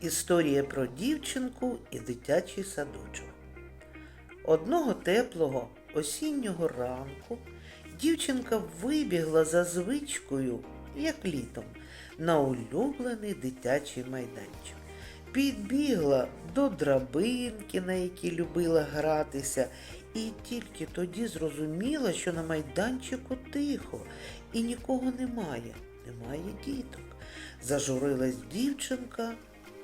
Історія про дівчинку і дитячий садочок. Одного теплого осіннього ранку дівчинка вибігла за звичкою, як літом, на улюблений дитячий майданчик. Підбігла до драбинки, на якій любила гратися, і тільки тоді зрозуміла, що на майданчику тихо і нікого немає, немає діток. Зажурилась дівчинка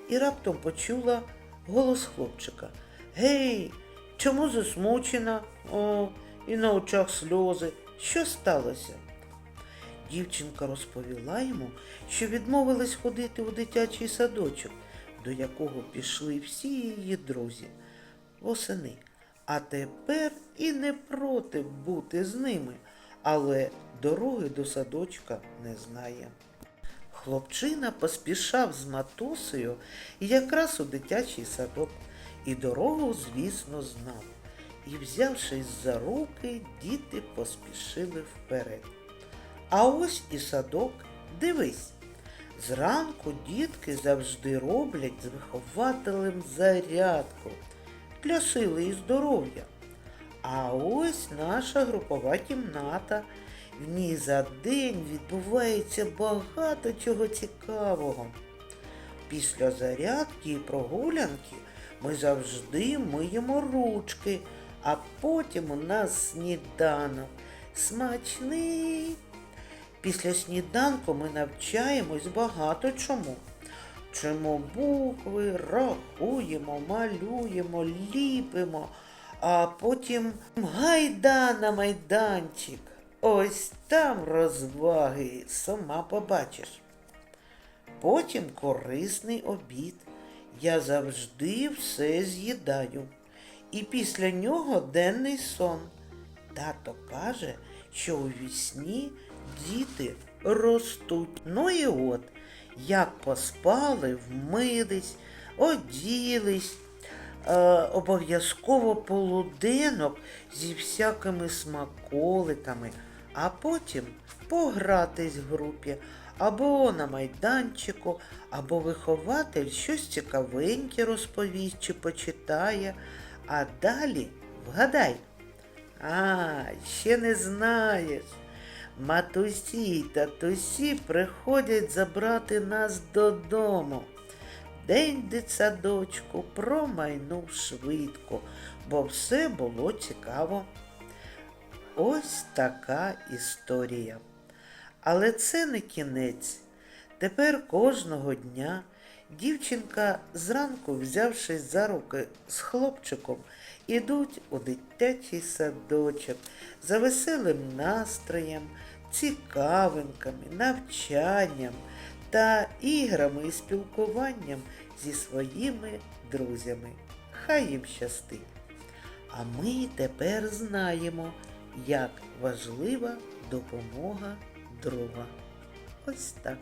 і раптом почула голос хлопчика. Гей, чому засмучена? О, і на очах сльози. Що сталося? Дівчинка розповіла йому, що відмовилась ходити у дитячий садочок, до якого пішли всі її друзі восени. А тепер і не проти бути з ними, але дороги до садочка не знає. Хлопчина поспішав з матусею якраз у дитячий садок і дорогу, звісно, знав. І, взявшись за руки, діти поспішили вперед. А ось і садок, дивись. Зранку дітки завжди роблять з вихователем зарядку для сили і здоров'я. А ось наша групова кімната. В ній за день відбувається багато чого цікавого. Після зарядки і прогулянки ми завжди миємо ручки, а потім у нас сніданок. Смачний. Після сніданку ми навчаємось багато чому. Вчимо букви, рахуємо, малюємо, ліпимо, а потім гайда на майданчик. Ось там розваги, сама побачиш. Потім корисний обід. Я завжди все з'їдаю. І після нього денний сон. Тато каже, що у вісні діти ростуть. Ну і от, як поспали, вмились, оділись, обов'язково полуденок зі всякими смаколиками, а потім погратись в групі, або на майданчику, або вихователь щось цікавеньке розповість чи почитає, а далі вгадай. А, ще не знаєш. Матусі й татусі приходять забрати нас додому. День дитсадочку промайнув швидко, бо все було цікаво. Ось така історія. Але це не кінець. Тепер кожного дня дівчинка зранку, взявшись за руки з хлопчиком, ідуть у дитячий садочок за веселим настроєм, цікавинками, навчанням та іграми і спілкуванням зі своїми друзями. Хай їм щастить. А ми тепер знаємо, як важлива допомога друга. Ось так.